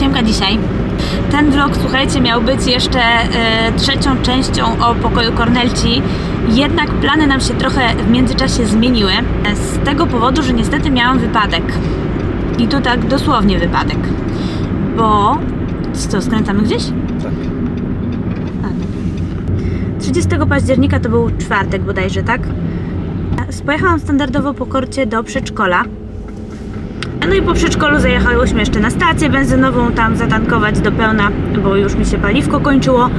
Siemka dzisiaj. Ten vlog, słuchajcie, miał być jeszcze e, trzecią częścią o pokoju Kornelci. Jednak plany nam się trochę w międzyczasie zmieniły. Z tego powodu, że niestety miałam wypadek. I to tak dosłownie wypadek. Bo... Co, skręcamy gdzieś? Tak. A. 30 października to był czwartek bodajże, tak? Pojechałam standardowo po korcie do przedszkola. No i po przedszkolu zajechałyśmy jeszcze na stację benzynową, tam zatankować do pełna, bo już mi się paliwko kończyło.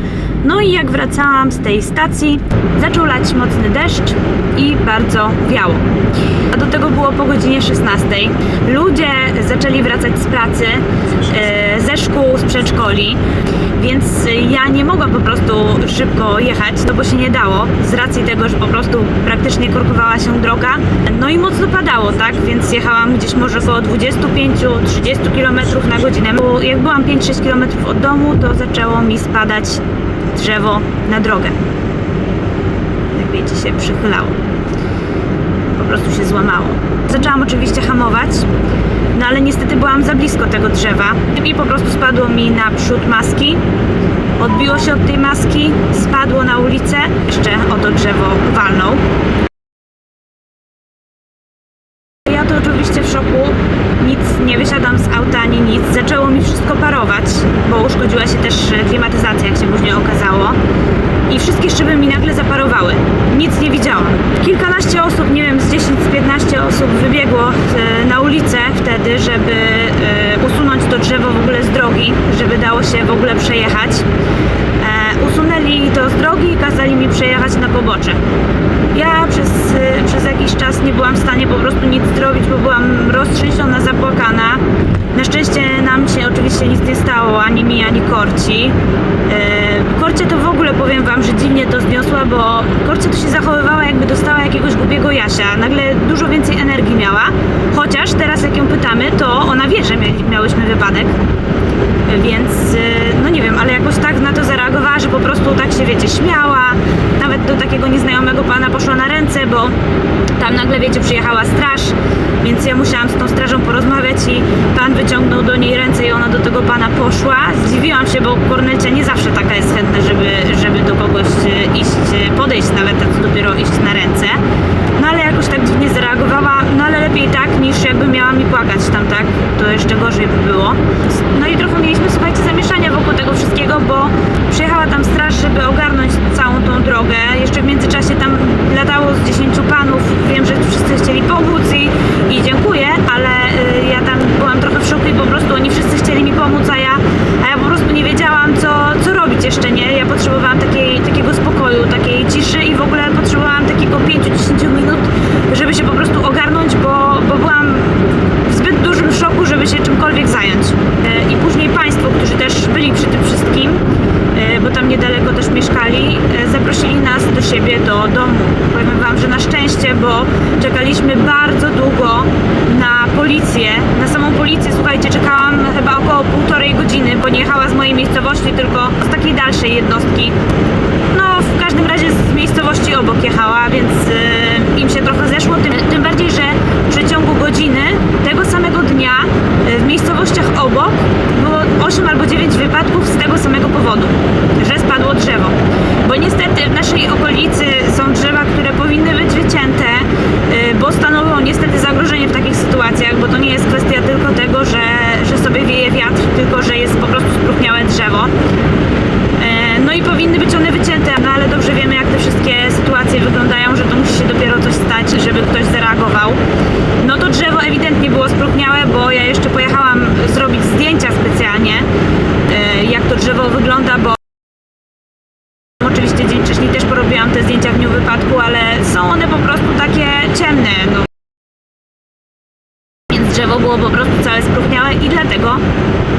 No i jak wracałam z tej stacji, zaczął lać mocny deszcz i bardzo wiało. A do tego było po godzinie 16. Ludzie zaczęli wracać z pracy, szkół, z przedszkoli, więc ja nie mogłam po prostu szybko jechać, no bo się nie dało, z racji tego, że po prostu praktycznie korkowała się droga. No i mocno padało, tak? Więc jechałam gdzieś może około 25-30 km na godzinę. Jak byłam 5-6 km od domu, to zaczęło mi spadać drzewo na drogę. Jak wiecie, się przychylało. Po prostu się złamało. Zaczęłam oczywiście hamować, no ale niestety byłam za blisko tego drzewa i po prostu spadło mi na przód maski. Odbiło się od tej maski, spadło na ulicę, jeszcze o to drzewo walnął. Ja to oczywiście w szoku, nic nie wysiadam z auta ani nic. Zaczęło mi wszystko parować, bo uszkodziła się też klimatyzacja, jak się później okazało. I wszystkie szyby mi nagle zaparowały. Nic nie widziałam. Kilkanaście osób, nie wiem, z 10, z 15 osób wybiegło e, na ulicę wtedy, żeby e, usunąć to drzewo w ogóle z drogi, żeby dało się w ogóle przejechać. E, usunęli to z drogi i kazali mi przejechać na pobocze. Ja przez, przez jakiś czas nie byłam w stanie po prostu nic zrobić, bo byłam roztrzęsiona, zapłakana. Na szczęście nam się oczywiście nic nie stało, ani mi, ani Korci. Yy, Korcie to w ogóle powiem Wam, że dziwnie to zniosła, bo Korcia to się zachowywała jakby dostała jakiegoś głupiego Jasia. Nagle dużo więcej energii miała, chociaż teraz jak ją pytamy, to ona wie, że miałyśmy wypadek. Więc y, no nie wiem, ale jakoś tak na to zareagowała, że po prostu się wiecie, śmiała. Nawet do takiego nieznajomego pana poszła na ręce, bo tam nagle wiecie, przyjechała straż, więc ja musiałam z tą strażą porozmawiać i pan wyciągnął do niej ręce i ona do tego pana poszła. Zdziwiłam się, bo Kornelcia nie zawsze taka jest chętna, żeby, żeby do kogoś y, iść, y, podejść nawet, a co dopiero iść na ręce. No ale jakoś tak dziwnie zareagowała, no ale lepiej tak niż jakby miała mi płakać tam, tak? To jeszcze gorzej by było. No i trochę mieliśmy, słuchajcie, zamieszania wokół tego wszystkiego, bo przyjechała tam straż, żeby ogarnąć całą tą drogę. Jeszcze w międzyczasie tam latało z 10 panów. Wiem, że wszyscy chcieli pomóc i, i dziękuję, ale y, ja tam byłam trochę w szoku i po prostu oni wszyscy chcieli mi pomóc, a ja, a ja po prostu nie wiedziałam, co, co robić jeszcze, nie? Ja potrzebowałam takiej, takiego spokoju, takiej ciszy i w ogóle potrzebowałam takiego 5-10 minut, żeby się po prostu ogarnąć, bo, bo byłam w zbyt dużym szoku, żeby się czymkolwiek zająć. E, I później Państwo, którzy też byli przy tym wszystkim, e, bo tam niedaleko e, zaprosili nas do siebie do domu. Powiem Wam, że na szczęście, bo czekaliśmy bardzo długo na policję, na samą policję, słuchajcie, czekałam chyba około półtorej godziny, bo nie jechała z mojej miejscowości, tylko z takiej dalszej jednostki. No, w każdym razie z miejscowości obok jechała, więc y, im się trochę zeszło, tym, tym bardziej, że w przeciągu godziny tego samego dnia y, w miejscowościach obok było 8 albo 9 wypadków z tego samego powodu, że spadło drzewo. Niestety w naszej okolicy są drzewa, które powinny być wycięte, y, bo stanowią niestety zagrożenie w takich sytuacjach, bo to nie jest kwestia tylko tego, że, że sobie wieje wiatr, tylko że jest po prostu spróchniałe drzewo. E, No i powinny być one wycięte, no ale dobrze wiemy, jak te wszystkie sytuacje wyglądają, że to musi się dopiero coś stać, żeby ktoś zareagował. No to drzewo ewidentnie było spróchniałe, bo ja jeszcze pojechałam zrobić zdjęcia specjalnie, e, jak to drzewo wygląda, bo oczywiście dzień wcześniej też porobiłam te zdjęcia w dniu wypadku, ale są one po prostu ciemne. No. Więc drzewo było po prostu całe spróchniałe i dlatego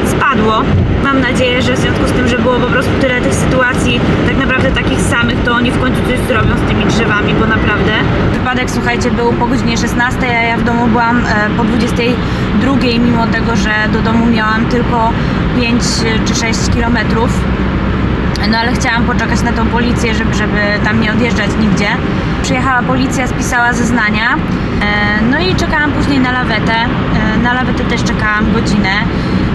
spadło. Mam nadzieję, że w związku z tym, że było po prostu tyle tych sytuacji, tak naprawdę takich samych, to oni w końcu coś zrobią z tymi drzewami, bo naprawdę. Wypadek, słuchajcie, był po godzinie 16, a ja w domu byłam e, po 22, mimo tego, że do domu miałam tylko 5 czy 6 kilometrów. No ale chciałam poczekać na tą policję, żeby, żeby tam nie odjeżdżać nigdzie. Przyjechała policja, spisała zeznania. E, No i czekałam później na lawetę. E, Na lawetę też czekałam godzinę.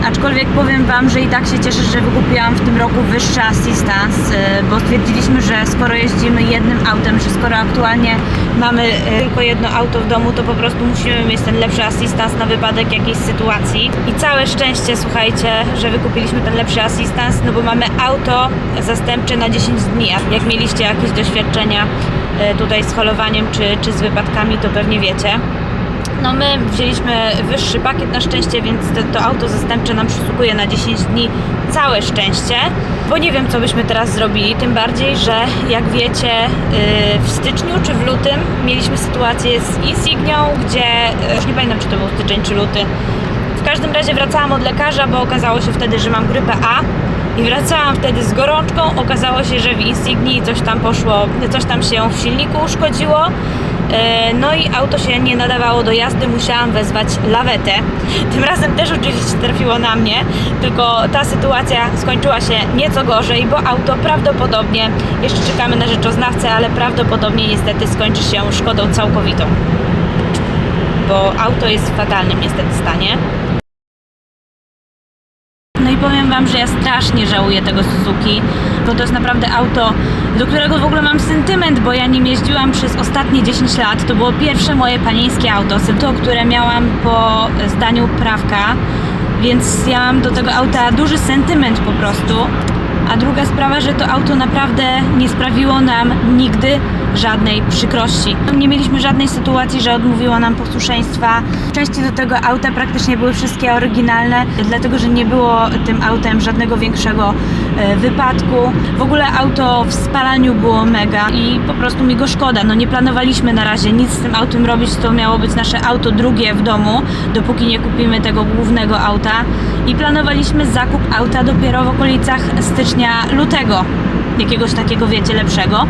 Aczkolwiek powiem Wam, że i tak się cieszę, że wykupiłam w tym roku wyższy assistance, y, bo stwierdziliśmy, że skoro jeździmy jednym autem, że skoro aktualnie mamy tylko jedno auto w domu, to po prostu musimy mieć ten lepszy assistance na wypadek jakiejś sytuacji. I całe szczęście, słuchajcie, że wykupiliśmy ten lepszy assistance, no bo mamy auto zastępcze na 10 dni. Jak mieliście jakieś doświadczenia tutaj z holowaniem czy, czy z wypadkami, to pewnie wiecie. No my wzięliśmy wyższy pakiet na szczęście, więc to, to auto zastępcze nam przysługuje na 10 dni. Całe szczęście, bo nie wiem co byśmy teraz zrobili, tym bardziej, że jak wiecie yy, w styczniu czy w lutym mieliśmy sytuację z Insignią, gdzie yy, już nie pamiętam czy to był styczeń czy luty. W każdym razie wracałam od lekarza, bo okazało się wtedy, że mam grypę A. I wracałam wtedy z gorączką. Okazało się, że w Insignii coś tam poszło, coś tam się w silniku uszkodziło. E, No i auto się nie nadawało do jazdy, musiałam wezwać lawetę. Tym razem też oczywiście trafiło na mnie, tylko ta sytuacja skończyła się nieco gorzej, bo auto prawdopodobnie, jeszcze czekamy na rzeczoznawcę, ale prawdopodobnie niestety skończy się szkodą całkowitą. Bo auto jest w fatalnym niestety stanie. Wam, że ja strasznie żałuję tego Suzuki, bo to jest naprawdę auto, do którego w ogóle mam sentyment, bo ja nim jeździłam przez ostatnie 10 lat. To było pierwsze moje panieńskie auto, to, które miałam po zdaniu prawka, więc ja mam do tego auta duży sentyment po prostu. A druga sprawa, że to auto naprawdę nie sprawiło nam nigdy żadnej przykrości. Nie mieliśmy żadnej sytuacji, że odmówiło nam posłuszeństwa. Części do tego auta praktycznie były wszystkie oryginalne, dlatego że nie było tym autem żadnego większego e, wypadku. W ogóle auto w spalaniu było mega i po prostu mi go szkoda. No nie planowaliśmy na razie nic z tym autem robić, to miało być nasze auto drugie w domu, dopóki nie kupimy tego głównego auta. I planowaliśmy zakup auta dopiero w okolicach stycznia, lutego jakiegoś takiego, wiecie, lepszego.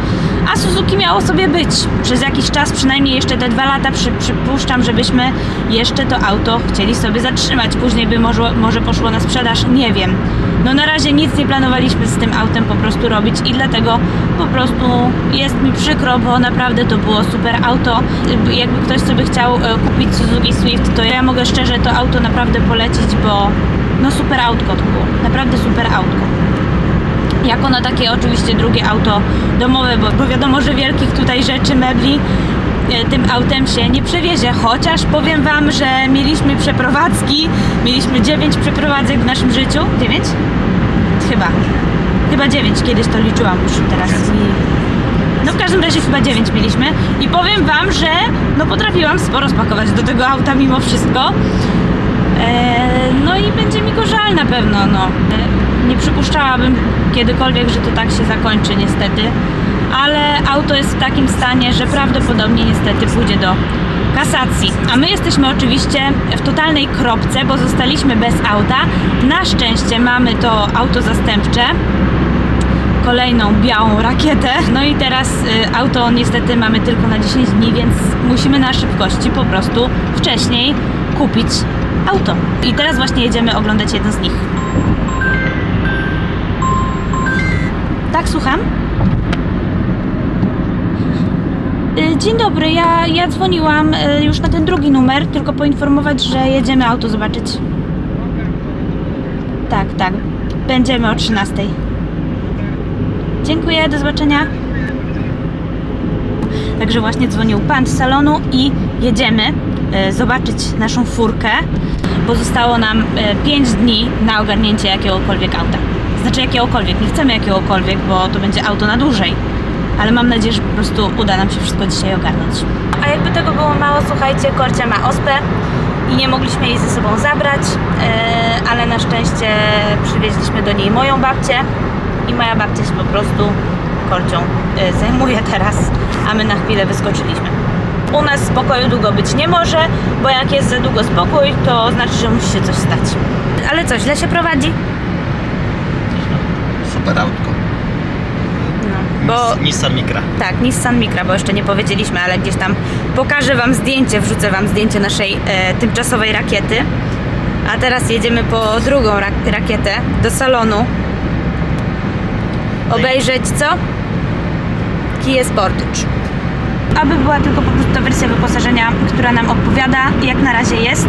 A Suzuki miało sobie być przez jakiś czas, przynajmniej jeszcze te dwa lata przy, przypuszczam, żebyśmy jeszcze to auto chcieli sobie zatrzymać. Później by może, może poszło na sprzedaż, nie wiem. No na razie nic nie planowaliśmy z tym autem po prostu robić i dlatego po prostu jest mi przykro, bo naprawdę to było super auto. Jakby ktoś sobie chciał e, kupić Suzuki Swift, to ja mogę szczerze to auto naprawdę polecić, bo no super autko to było. Naprawdę super autko jako na takie oczywiście drugie auto domowe, bo, bo wiadomo, że wielkich tutaj rzeczy, mebli e, tym autem się nie przewiezie, chociaż powiem Wam, że mieliśmy przeprowadzki, mieliśmy 9 przeprowadzek w naszym życiu. 9? Chyba. Chyba 9, kiedyś to liczyłam już teraz. No w każdym razie chyba 9 mieliśmy i powiem Wam, że no potrafiłam sporo spakować do tego auta mimo wszystko. Eee, no i będzie mi go żal na pewno, no. Nie przypuszczałabym kiedykolwiek, że to tak się zakończy niestety, ale auto jest w takim stanie, że prawdopodobnie niestety pójdzie do kasacji. A my jesteśmy oczywiście w totalnej kropce, bo zostaliśmy bez auta. Na szczęście mamy to auto zastępcze, kolejną białą rakietę. No i teraz y, auto niestety mamy tylko na 10 dni, więc musimy na szybkości po prostu wcześniej kupić auto. I teraz właśnie jedziemy oglądać jedno z nich. Tak, słucham? Y, Dzień dobry, ja, ja dzwoniłam y, już na ten drugi numer, tylko poinformować, że jedziemy auto zobaczyć. Tak, tak. Będziemy o 13. Dziękuję, do zobaczenia. Także właśnie dzwonił pan z salonu i jedziemy e, zobaczyć naszą furkę, bo zostało nam 5 dni na ogarnięcie jakiegokolwiek auta. Znaczy jakiegokolwiek, nie chcemy jakiegokolwiek, bo to będzie auto na dłużej. Ale mam nadzieję, że po prostu uda nam się wszystko dzisiaj ogarnąć. A jakby tego było mało, słuchajcie, Korcia ma ospę i nie mogliśmy jej ze sobą zabrać, e, ale na szczęście przywieźliśmy do niej moją babcię i moja babcia się po prostu korcią e, zajmuje teraz, a my na chwilę wyskoczyliśmy. U nas spokoju długo być nie może, bo jak jest za długo spokój, to znaczy, że musi się coś stać. Ale co, źle się prowadzi? Super autko. No, Nis- Nissan Micra. tak, Nissan Micra, bo jeszcze nie powiedzieliśmy, ale gdzieś tam pokażę Wam zdjęcie, wrzucę Wam zdjęcie naszej e, tymczasowej rakiety. A teraz jedziemy po drugą rak- rakietę do salonu. Obejrzeć co? Kia Sportage. Aby była tylko po prostu ta wersja wyposażenia, która nam odpowiada, jak na razie jest.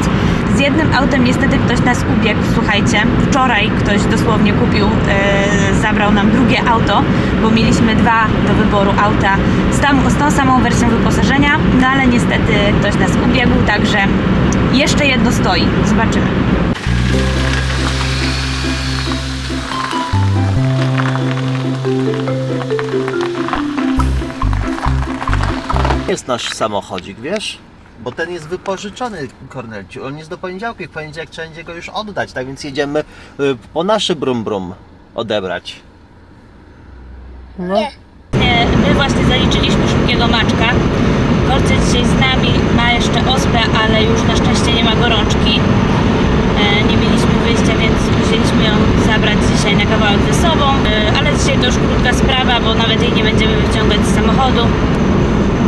Z jednym autem niestety ktoś nas ubiegł, słuchajcie. Wczoraj ktoś dosłownie kupił, e, zabrał nam drugie auto, bo mieliśmy dwa do wyboru auta z, tam, z tą samą wersją wyposażenia, no ale niestety ktoś nas ubiegł, także jeszcze jedno stoi. Zobaczymy. jest nasz samochodzik, wiesz? Bo ten jest wypożyczony, Kornelciu. On jest do poniedziałku i w poniedziałek trzeba będzie go już oddać, tak więc jedziemy y, po naszy brum brum odebrać. No. E, My właśnie zaliczyliśmy szybkiego maczka. Korcy dzisiaj z nami, ma jeszcze ospę, ale już na szczęście nie ma gorączki. E, Nie mieliśmy wyjścia, więc musieliśmy ją zabrać dzisiaj na kawałek ze sobą. E, Ale dzisiaj to już krótka sprawa, bo nawet jej nie będziemy wyciągać z samochodu.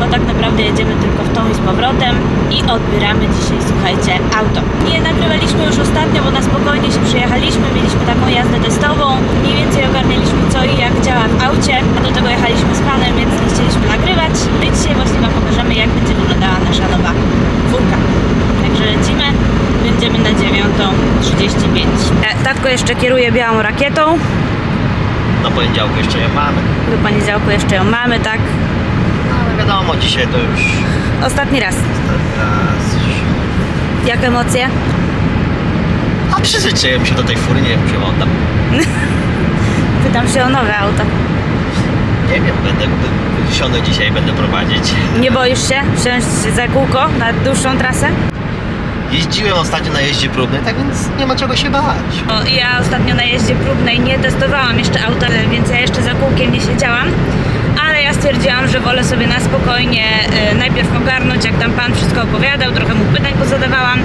Bo tak naprawdę jedziemy tylko w tą i z powrotem i odbieramy dzisiaj, słuchajcie, auto. Nie nagrywaliśmy już ostatnio, bo na spokojnie się przyjechaliśmy, mieliśmy taką jazdę testową, mniej więcej ogarnialiśmy co i jak działa w aucie, a do tego jechaliśmy z panem, więc nie chcieliśmy nagrywać. No i dzisiaj właśnie Wam pokażemy, jak będzie wyglądała nasza nowa furka. Także lecimy, będziemy na 9.35. E, Tatko jeszcze kieruje białą rakietą, Na poniedziałku jeszcze je mamy. do poniedziałku jeszcze ją mamy, tak? Wiadomo, dzisiaj to już Ostatni raz. teraz. Jak emocje? A przyzwyczaiłem się do tej fury, nie wiem, czy ją oddam. Pytam się o nowe auto. Nie wiem, będę wysiądę dzisiaj, będę prowadzić. Nie boisz się wsiąść za kółko na dłuższą trasę? Jeździłem ostatnio na jeździe próbnej, tak więc nie ma czego się bać. No, ja ostatnio na jeździe próbnej nie testowałam jeszcze auta, więc ja jeszcze za kółkiem nie siedziałam. Ja stwierdziłam, że wolę sobie na spokojnie e, najpierw ogarnąć, jak tam pan wszystko opowiadał, trochę mu pytań pozadawałam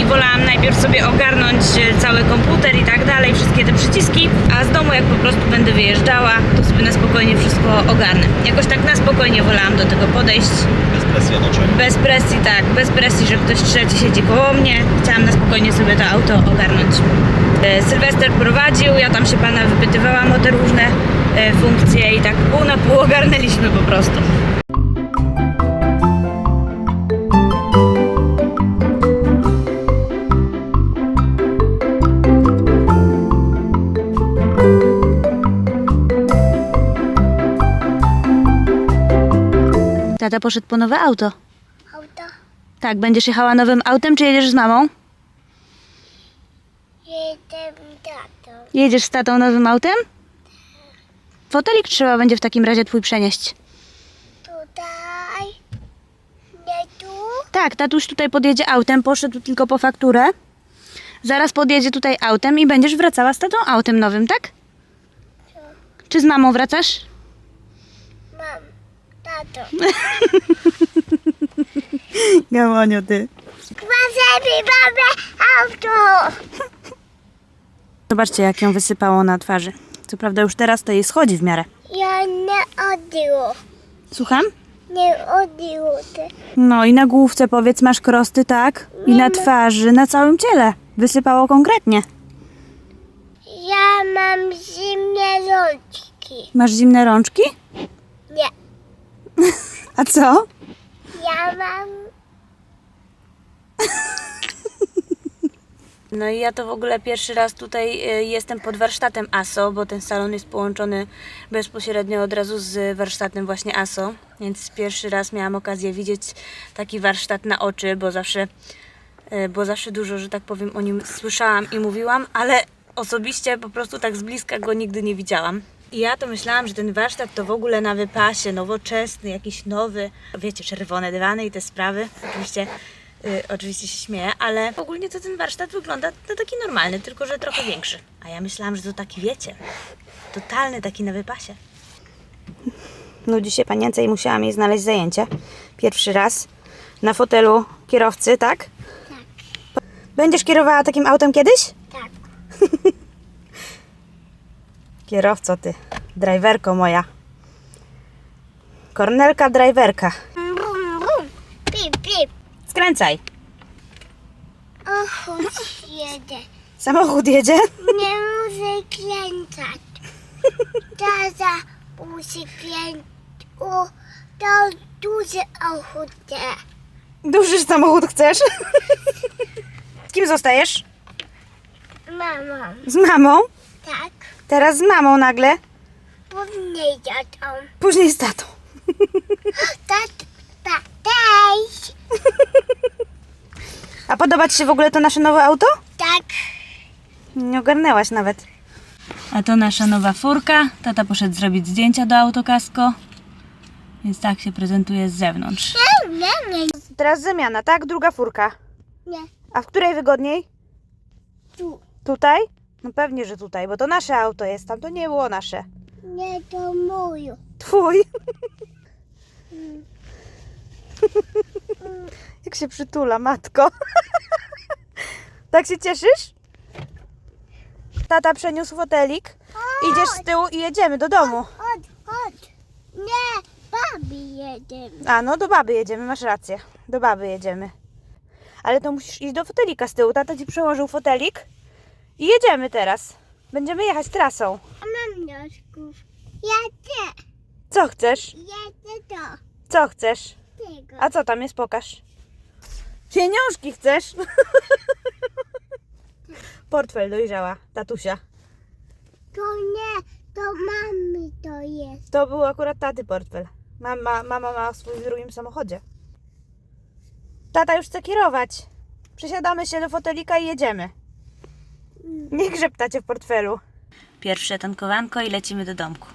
i wolałam najpierw sobie ogarnąć e, cały komputer i tak dalej, wszystkie te przyciski, a z domu jak po prostu będę wyjeżdżała, to sobie na spokojnie wszystko ogarnę. Jakoś tak na spokojnie wolałam do tego podejść. Bez presji otoczenia. Bez presji, tak, bez presji, że ktoś trzeci siedzi koło mnie. Chciałam na spokojnie sobie to auto ogarnąć. E, Sylwester prowadził, ja tam się pana wypytywałam o te różne e, funkcje i tak pół na pół ogarnęliśmy po prostu. Tata poszedł po nowe auto. Auto Tak, będziesz jechała nowym autem, czy jedziesz z mamą? jedę tatą. Jedziesz z tatą nowym autem? Fotelik trzeba będzie w takim razie twój przenieść. Tutaj. Nie tu. Tak, tatuś tutaj podjedzie autem, poszedł tylko po fakturę. Zaraz podjedzie tutaj autem i będziesz wracała z tatą autem nowym, tak? Czy z mamą wracasz? Mam. Tato. Gamonio, ty. Proszę mi mamy auto. Zobaczcie, jak ją wysypało na twarzy. Co prawda już teraz to jej schodzi w miarę. Ja nie odbiło. Słucham? Nie odbiło te. No i na główce powiedz, masz krosty, tak? I na twarzy, na całym ciele. Wysypało konkretnie. Ja mam zimne rączki. Masz zimne rączki? Nie. A co? Ja mam. No i ja to w ogóle pierwszy raz tutaj y, jestem pod warsztatem ASO, bo ten salon jest połączony bezpośrednio od razu z warsztatem właśnie ASO, więc pierwszy raz miałam okazję widzieć taki warsztat na oczy, bo zawsze, y, bo zawsze dużo, że tak powiem, o nim słyszałam i mówiłam, ale osobiście po prostu tak z bliska go nigdy nie widziałam. I ja to myślałam, że ten warsztat to w ogóle na wypasie, nowoczesny, jakiś nowy, wiecie, czerwone dywany i te sprawy. Oczywiście Y, oczywiście się śmieję, ale ogólnie to ten warsztat wygląda na taki normalny, tylko że trochę większy. A ja myślałam, że to taki wiecie, totalny taki na wypasie. Nudzi się panience i musiałam jej znaleźć zajęcie. Pierwszy raz na fotelu kierowcy, tak? Tak. Będziesz kierowała takim autem kiedyś? Tak. Kierowco ty, driverko moja. Kornelka driverka. Brum, brum. Pip, pip. Skręcaj. O, chodź, jedę. Samochód jedzie? Nie muszę kręcać. Tata musi kręcić. O, to duże ochotę. Duży samochód chcesz? kim zostajesz? Mama. Z mamą? Tak. Teraz z mamą nagle, Później tatą. później z tatą. Tat, tat, też. A podoba Ci się w ogóle to nasze nowe auto? Tak. Nie ogarnęłaś nawet. A to nasza nowa furka. Tata poszedł zrobić zdjęcia do autokasko. Więc tak się prezentuje z zewnątrz. Nie, nie, nie. Teraz zamiana, tak? Druga furka. Nie. A w której wygodniej? Tu. Tutaj? No pewnie, że tutaj, bo to nasze auto jest. Tam to nie było nasze. Nie, to mój. Twój. Jak się przytula, matko. tak się cieszysz? Tata przeniósł fotelik. Idziesz z tyłu i jedziemy do domu. Chodź, chodź. Nie, babi jedziemy. A, no do baby jedziemy, masz rację. Do baby jedziemy. Ale to musisz iść do fotelika z tyłu. Tata ci przełożył fotelik i jedziemy teraz. Będziemy jechać trasą. A mam nosków. Jadę. Co chcesz? Jadę do Co chcesz? A co tam jest? Pokaż. Pieniążki chcesz? Portfel dojrzała, tatusia. To nie, to mamy to jest. To był akurat taty portfel. Mama, mama ma swój w drugim samochodzie. Tata już chce kierować. Przesiadamy się do fotelika i jedziemy. Nie grzebtacie w portfelu. Pierwsze tankowanko i lecimy do domku.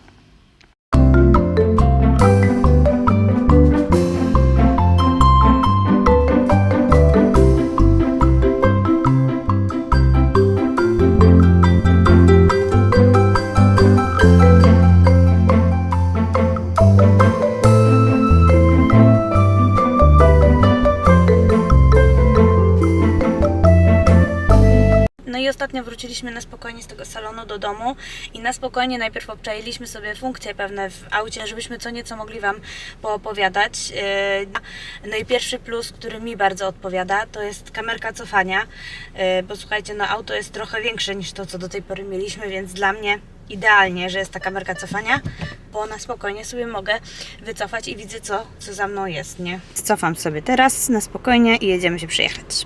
Ostatnio wróciliśmy na spokojnie z tego salonu do domu i na spokojnie najpierw obczailiśmy sobie funkcje pewne w aucie, żebyśmy co nieco mogli Wam poopowiadać. Yy, No i pierwszy plus, który mi bardzo odpowiada, to jest kamerka cofania, yy, bo słuchajcie, no auto jest trochę większe niż to, co do tej pory mieliśmy, więc dla mnie idealnie, że jest ta kamerka cofania, bo na spokojnie sobie mogę wycofać i widzę, co, co za mną jest, nie? Cofam sobie teraz na spokojnie i jedziemy się przyjechać.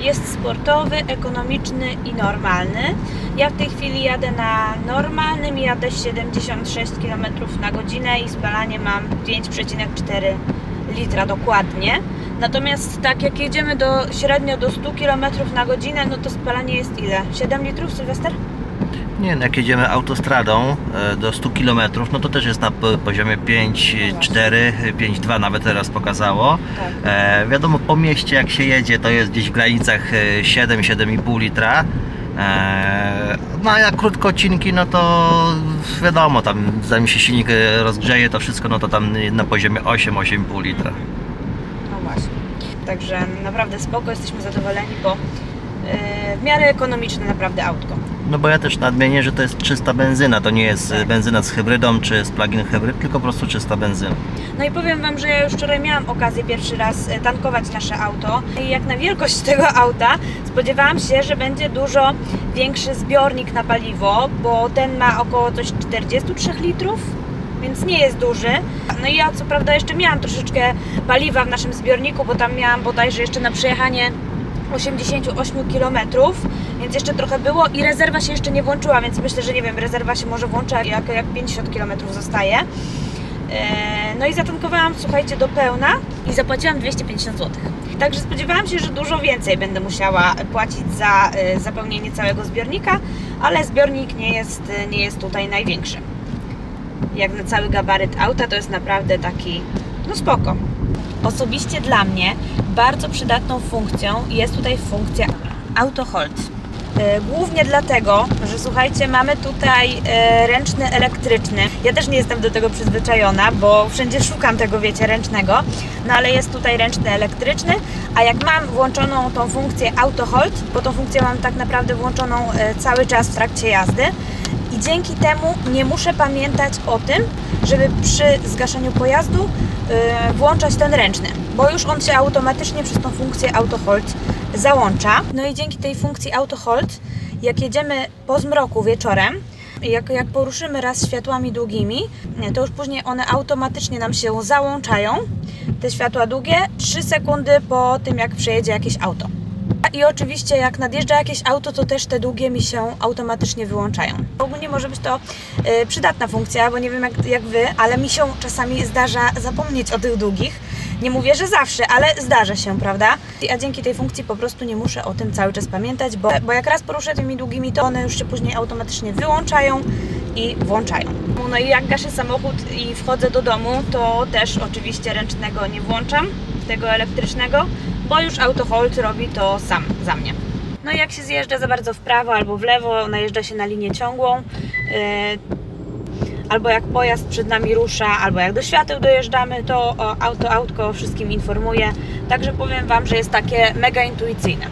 Jest sportowy, ekonomiczny i normalny. Ja w tej chwili jadę na normalnym, jadę 76 km na godzinę i spalanie mam 5,4 litra dokładnie. Natomiast tak jak jedziemy do średnio do 100 km na godzinę, no to spalanie jest ile? 7 litrów, Sylwester? Nie, no jak jedziemy autostradą e, do 100 km, no to też jest na poziomie 5,4, 5,2 nawet teraz pokazało. Tak. Wiadomo, po mieście jak się jedzie, to jest gdzieś w granicach e, 7-7,5 litra. No a jak krótkocinki, no to wiadomo, tam zanim się silnik rozgrzeje, to wszystko, no to tam na poziomie 8-8,5 litra. No właśnie. Także naprawdę spoko, jesteśmy zadowoleni, bo w miarę ekonomiczne naprawdę autko. No bo ja też nadmienię, że to jest czysta benzyna, to nie jest e, benzyna z hybrydą czy z plug-in hybryd, tylko po prostu czysta benzyna. No i powiem Wam, że ja już wczoraj miałam okazję pierwszy raz e, tankować nasze auto i jak na wielkość tego auta spodziewałam się, że będzie dużo większy zbiornik na paliwo, bo ten ma około coś 43 litrów, więc nie jest duży. No i ja co prawda jeszcze miałam troszeczkę paliwa w naszym zbiorniku, bo tam miałam bodajże jeszcze na przejechanie 88 km, więc jeszcze trochę było i rezerwa się jeszcze nie włączyła, więc myślę, że nie wiem, rezerwa się może włącza jak, jak 50 km zostaje. E, No i zatankowałam, słuchajcie, do pełna i zapłaciłam 250 zł. Także spodziewałam się, że dużo więcej będę musiała płacić za e, zapełnienie całego zbiornika, ale zbiornik nie jest, nie jest tutaj największy. Jak na cały gabaryt auta to jest naprawdę taki, no spoko. Osobiście dla mnie bardzo przydatną funkcją jest tutaj funkcja Auto Hold. E, Głównie dlatego, że słuchajcie, mamy tutaj e, ręczny elektryczny. Ja też nie jestem do tego przyzwyczajona, bo wszędzie szukam tego, wiecie, ręcznego. No ale jest tutaj ręczny elektryczny, a jak mam włączoną tą funkcję Auto Hold, bo tą funkcję mam tak naprawdę włączoną e, cały czas w trakcie jazdy, i dzięki temu nie muszę pamiętać o tym, żeby przy zgaszeniu pojazdu yy, włączać ten ręczny, bo już on się automatycznie przez tą funkcję auto hold załącza. No i dzięki tej funkcji auto hold, jak jedziemy po zmroku wieczorem, jak, jak poruszymy raz światłami długimi, to już później one automatycznie nam się załączają, te światła długie, 3 sekundy po tym, jak przejedzie jakieś auto. I oczywiście jak nadjeżdża jakieś auto, to też te długie mi się automatycznie wyłączają. Ogólnie może być to y, przydatna funkcja, bo nie wiem jak, jak Wy, ale mi się czasami zdarza zapomnieć o tych długich. Nie mówię, że zawsze, ale zdarza się, prawda? A dzięki tej funkcji po prostu nie muszę o tym cały czas pamiętać, bo, bo jak raz poruszę tymi długimi, to one już się później automatycznie wyłączają i włączają. No i jak gaszę samochód i wchodzę do domu, to też oczywiście ręcznego nie włączam, tego elektrycznego, bo już auto hold robi to sam za mnie. No i jak się zjeżdża za bardzo w prawo albo w lewo, najeżdża się na linię ciągłą, yy, albo jak pojazd przed nami rusza, albo jak do świateł dojeżdżamy, to auto autko wszystkim informuje. Także powiem Wam, że jest takie mega intuicyjne.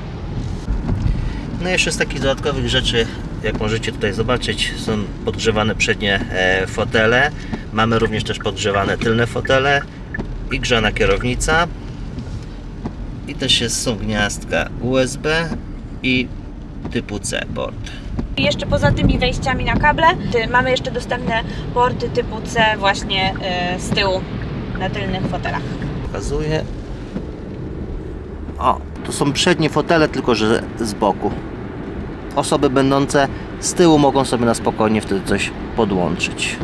No jeszcze z takich dodatkowych rzeczy, jak możecie tutaj zobaczyć, są podgrzewane przednie e, fotele. Mamy również też podgrzewane tylne fotele i grzana kierownica. Też jest, są gniazdka USB i typu C port. I jeszcze poza tymi wejściami na kable, ty- mamy jeszcze dostępne porty typu C właśnie yy, z tyłu na tylnych fotelach. Pokazuję. O, to są przednie fotele, tylko że z boku. Osoby będące z tyłu mogą sobie na spokojnie wtedy coś podłączyć.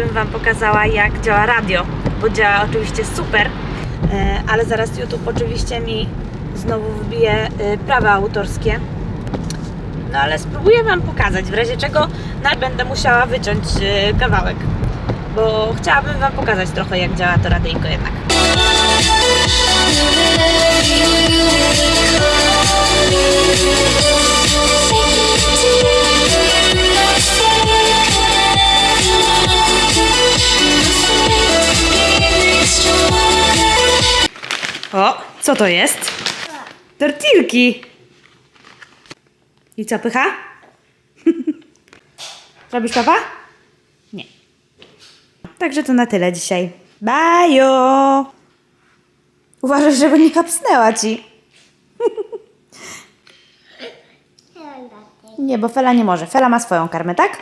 I chętnie bym Wam pokazała, jak działa radio, bo działa oczywiście super, e, ale zaraz YouTube oczywiście mi znowu wbije e, prawa autorskie. No ale spróbuję Wam pokazać, w razie czego będę musiała wyciąć e, kawałek, bo chciałabym Wam pokazać trochę, jak działa to radyjko jednak. O, co to jest? Tortilki! I co, pycha? Robisz papa? Nie. Także to na tyle dzisiaj. Bajo! Uważaj, żeby nie kapsnęła ci. Nie, bo Fela nie może. Fela ma swoją karmę, tak?